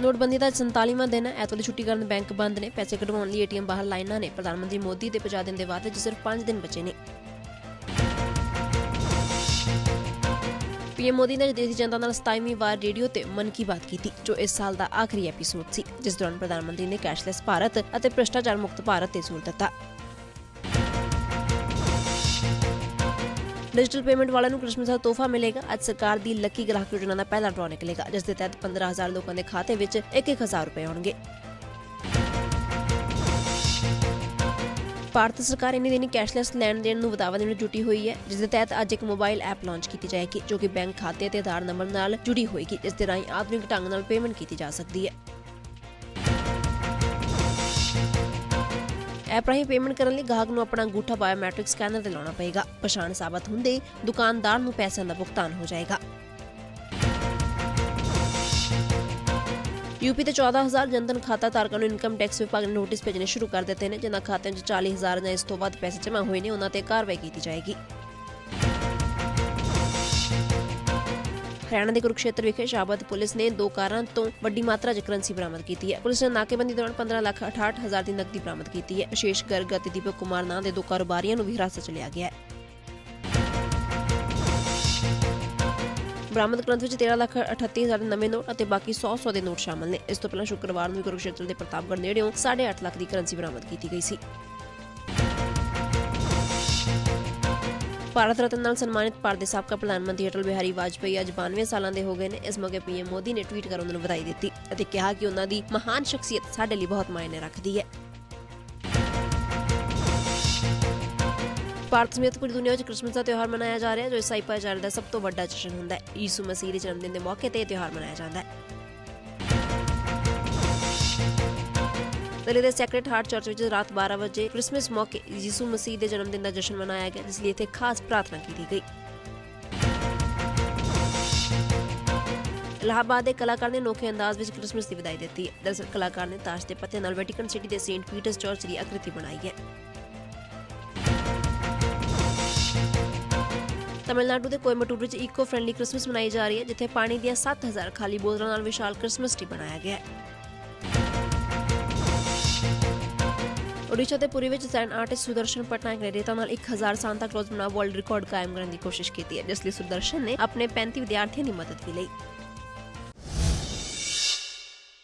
ਨੋਟਬੰਦੀ ਦਾ 47ਵਾਂ ਦਿਨ ਹੈ। ਐਤਵਾਰ ਛੁੱਟੀ ਕਰਨ ਬੈਂਕ ਬੰਦ ਨੇ। ਪੈਸੇ ਕਢਵਾਉਣ ਲਈ ਏਟੀਐਮ ਬਾਹਰ ਲਾਈਨਾਂ ਨੇ। ਪ੍ਰਧਾਨ ਮੰਤਰੀ ਮੋਦੀ ਦੇ ਪਹੁੰਚਾ ਦੇਣ ਦੇ ਵਾਅਦੇ 'ਚ ਸਿਰਫ 5 ਦਿਨ ਬਚੇ ਨੇ। ਪੀਐਮ ਮੋਦੀ ਨੇ ਦੇਸ਼ ਜਨਤਾ ਨਾਲ 27ਵੀਂ ਵਾਰ ਰੇਡੀਓ ਤੇ ਮਨ ਕੀ ਬਾਤ ਕੀਤੀ, ਜੋ ਇਸ ਸਾਲ ਦਾ ਆਖਰੀ ਐਪੀਸੋਡ ਸੀ, ਜਿਸ ਦੌਰਾਨ ਪ੍ਰਧਾਨ ਮੰਤਰੀ ਨੇ ਕੈਸ਼ਲੈਸ ਭਾਰਤ ਅਤੇ ਭ੍ਰਿਸ਼ਟਾਚਾਰ ਮੁਕਤ ਭਾਰਤ ਤੇ ਜ਼ੋਰ ਦਿੱਤਾ। ਡਿਜੀਟਲ ਪੇਮੈਂਟ ਵਾਲਿਆਂ ਨੂੰ ਕ੍ਰਿਸਮਸ ਦਾ ਤੋਹਫਾ ਮਿਲੇਗਾ। ਅੱਜ ਸਰਕਾਰ ਦੀ ਲੱਕੀ ਗ੍ਰਾਹਕ ਯੋਜਨਾ ਦਾ ਪਹਿਲਾ ਡਰਾਅ ਨਿਕਲੇਗਾ, ਜਿਸ ਦੇ ਤਹਿਤ 15000 ਲੋਕਾਂ ਦੇ ਖਾਤੇ ਵਿੱਚ 1-1000 ਰੁਪਏ ਆਉਣਗੇ। ਭਾਰਤ ਸਰਕਾਰ ਇਨੀ ਦਿਨੀ ਕੈਸ਼ਲੈਸ ਲੈਣ ਦੇਣ ਨੂੰ ਵਧਾਵਾ ਦੇਣ ਨੂੰ ਜੁਟੀ ਹੋਈ ਹੈ, ਜਿਸ ਦੇ ਤਹਿਤ ਅੱਜ ਇੱਕ ਮੋਬਾਈਲ ਐਪ ਲਾਂਚ ਕੀਤੀ ਜਾਏਗੀ, ਜੋ ਕਿ ਬੈਂਕ ਖਾਤੇ ਅਤੇ ਆਧਾਰ ਨੰਬਰ ਨਾਲ ਜੁੜੀ ਹੋਏਗੀ, ਜਿਸ ਦੇ ਰਾਹੀਂ ਆਧੁਨਿਕ ਢੰਗ ਨਾਲ ਪੇਮੈਂਟ ਕੀਤੀ ਜਾ ਸਕਦੀ ਹੈ। ਐਪ ਰਾਹੀਂ ਪੇਮੈਂਟ ਕਰਨ ਲਈ ਗਾਹਕ ਨੂੰ ਆਪਣਾ ਅੰਗੂਠਾ ਬਾਇਓਮੈਟ੍ਰਿਕ ਸਕੈਨਰ ਤੇ ਲਾਉਣਾ ਪਏਗਾ। ਪਛਾਣ ਸਾਬਤ ਹੁੰਦੇ ਹੀ ਦੁਕਾਨਦਾਰ ਨੂੰ ਪੈਸਿਆਂ ਦਾ ਭੁਗਤਾਨ ਹੋ ਜਾਏਗਾ। ਯੂਪੀ ਤੇ 14000 ਜਨਧਨ ਖਾਤਾ ਧਾਰਕਾਂ ਨੂੰ ਇਨਕਮ ਟੈਕਸ ਵਿਭਾਗ ਨੇ ਨੋਟਿਸ ਭੇਜਣੇ ਸ਼ੁਰੂ ਕਰ ਦਿੱਤੇ ਨੇ, ਜਿਨ੍ਹਾਂ ਖਾਤਿਆਂ 'ਚ 40000 ਜਾਂ ਇਸ ਤੋਂ ਵੱਧ ਪੈਸੇ ਜਮ੍ਹਾਂ ਹੋਏ ਨੇ, ਉਹਨਾਂ ਤੇ ਕਾਰਵਾਈ ਕੀਤੀ ਜਾਏਗੀ। ਹਰਿਆਣਾ ਦੇ ਕੁਰੂਕਸ਼ੇਤਰ ਵਿਖੇ ਸ਼ਾਬਤ ਪੁਲਿਸ ਨੇ ਦੋ ਕਾਰਾਂ ਤੋਂ ਵੱਡੀ ਮਾਤਰਾ 'ਚ ਕਰੰਸੀ ਬਰਾਮਦ ਕੀਤੀ ਹੈ। ਪੁਲਿਸ ਨੇ ਨਾਕੇਬੰਦੀ ਦੌਰਾਨ 15 ਲੱਖ 68 ਹਜ਼ਾਰ ਦੀ ਨਕਦੀ ਬਰਾਮਦ ਕੀਤੀ ਹੈ। ਵਿਸ਼ੇਸ਼ ਗਰਗ ਅਤੇ ਦੀਪਕ ਕੁਮਾਰ ਨਾਂ ਦੇ ਦੋ ਕਾਰੋਬਾਰੀਆਂ ਨੂੰ ਵੀ ਹਿਰਾਸਤ 'ਚ ਲਿਆ ਗਿਆ ਹੈ। ਬਰਾਮਦ ਗ੍ਰੰਥ ਵਿੱਚ 13 ਲੱਖ 38 ਹਜ਼ਾਰ ਦੇ ਨਵੇਂ ਨੋਟ ਅਤੇ ਬਾਕੀ 100 100 ਦੇ ਨੋਟ ਸ਼ਾਮਲ ਨੇ। ਇਸ ਤੋਂ ਪਹਿਲਾਂ ਸ਼ੁਕਰਵਾਰ ਨੂੰ ਵੀ ਕੁਰੂਕਸ਼ੇਤਰ ਦੇ ਪ੍ਰਤਾਪਗੜ੍ਹ ਨੇੜਿਓਂ 8.5 ਲੱਖ ਦੀ ਕਰੰਸੀ ਬਰਾਮਦ ਕੀਤੀ ਗਈ ਸੀ। ਭਾਰਤ ਰਤਨ ਨਾਲ ਸਨਮਾਨਿਤ ਭਾਰਤ ਦੇ ਸਾਬਕਾ ਪ੍ਰਧਾਨ ਮੰਤਰੀ ਅਟਲ ਬਿਹਾਰੀ ਵਾਜਪੇਈ ਅੱਜ 92 ਸਾਲਾਂ ਦੇ ਹੋ ਗਏ ਨੇ। ਇਸ ਮੌਕੇ ਪੀਐਮ ਮੋਦੀ ਨੇ ਟਵੀਟ ਕਰ ਉਹਨਾਂ ਨੂੰ ਵਧਾਈ ਦਿੱਤੀ ਅਤੇ ਕਿਹਾ ਕਿ ਉਹਨਾਂ ਦੀ ਮਹਾਨ ਸ਼ਖਸੀਅਤ ਸਾਡੇ ਲਈ ਬਹੁਤ ਮਾਇਨੇ ਰੱਖਦੀ ਹੈ। ਭਾਰਤ ਸਮੇਤ ਪੂਰੀ ਦੁਨੀਆ ਵਿੱਚ ਕ੍ਰਿਸਮਸ ਦਾ ਤਿਉਹਾਰ ਮਨਾਇਆ ਜਾ ਰਿਹਾ ਹੈ, ਜੋ ਈਸਾਈ ਭਾਈਚਾਰੇ ਦਾ ਸਭ ਤੋਂ ਵੱਡਾ ਜਸ਼ਨ ਹੁੰਦਾ ਹੈ। ਯੀਸੂ ਮਸੀਹ ਦੇ ਜਨਮ ਦਿਨ ਦੇ ਮੌਕੇ ਤੇ ਇਹ ਤਿਉਹਾਰ ਮਨਾਇਆ ਜਾਂਦਾ ਹੈ। ਜ਼ਿਲ੍ਹੇ ਦੇ ਸੈਕਰੇਟ ਹਾਰਟ ਚਰਚ ਵਿੱਚ ਰਾਤ 12 ਵਜੇ ਕ੍ਰਿਸਮਸ ਮੌਕੇ ਯੀਸੂ ਮਸੀਹ ਦੇ ਜਨਮ ਦਿਨ ਦਾ ਜਸ਼ਨ ਮਨਾਇਆ ਗਿਆ, ਜਿਸ ਲਈ ਇੱਥੇ ਖਾਸ ਪ੍ਰਾਰਥਨਾ ਕੀਤੀ ਗਈ। ਇਲਾਹਾਬਾਦ ਦੇ ਕਲਾਕਾਰ ਨੇ ਨੋਖੇ ਅੰਦਾਜ਼ ਵਿੱਚ ਕ੍ਰਿਸਮਸ ਦੀ ਵਿਦਾਈ ਦਿੱਤੀ ਹੈ। ਦਰਅਸਲ, ਕਲਾਕਾਰ ਨੇ ਤਾਸ਼ ਦੇ ਪੱਤੇ ਨਾਲ ਵੈਟੀਕਨ ਸਿਟੀ ਦੇ ਸੇਂਟ ਪੀਟਰਸ ਚਰਚ ਦੀ ਆਕ੍ਰਿਤੀ ਬਣਾਈ ਹੈ। ਤਮਿਲਨਾਡੂ ਦੇ ਕੋਇੰਬਟੂਰ ਵਿੱਚ ਇਕੋ ਫ੍ਰੈਂਡਲੀ ਕ੍ਰਿਸਮਸ ਮਨਾਈ ਜਾ ਰਹੀ ਹੈ, ਜਿੱਥੇ ਪਾਣੀ ਦੀਆਂ 7000 ਖਾਲੀ ਬੋਤਲਾਂ ਨਾਲ ਵਿਸ਼ਾਲ ਕ੍ਰਿਸਮਸ ਟ੍ਰੀ ਬਣਾਇਆ ਗਿਆ ਹੈ। ਓਡੀਸ਼ਾ ਦੇ ਪੁਰੀ ਵਿੱਚ ਸੈਨ ਆਰਟਿਸਟ ਸੁਦਰਸ਼ਨ ਪਟਨਾਇਕ ਨੇ ਰੇਤਾ ਨਾਲ 1000 ਸਾਂਤਾ ਕਲੋਜ਼ ਬਣਾ ਵਰਲਡ ਰਿਕਾਰਡ ਕਾਇਮ ਕਰਨ ਦੀ ਕੋਸ਼ਿਸ਼ ਕੀਤੀ ਹੈ, ਜਿਸ ਲਈ ਸੁਦਰਸ਼ਨ ਨੇ ਆਪਣੇ 35 ਵਿਦਿਆਰਥੀਆਂ ਦੀ ਮਦਦ ਵੀ ਲਈ।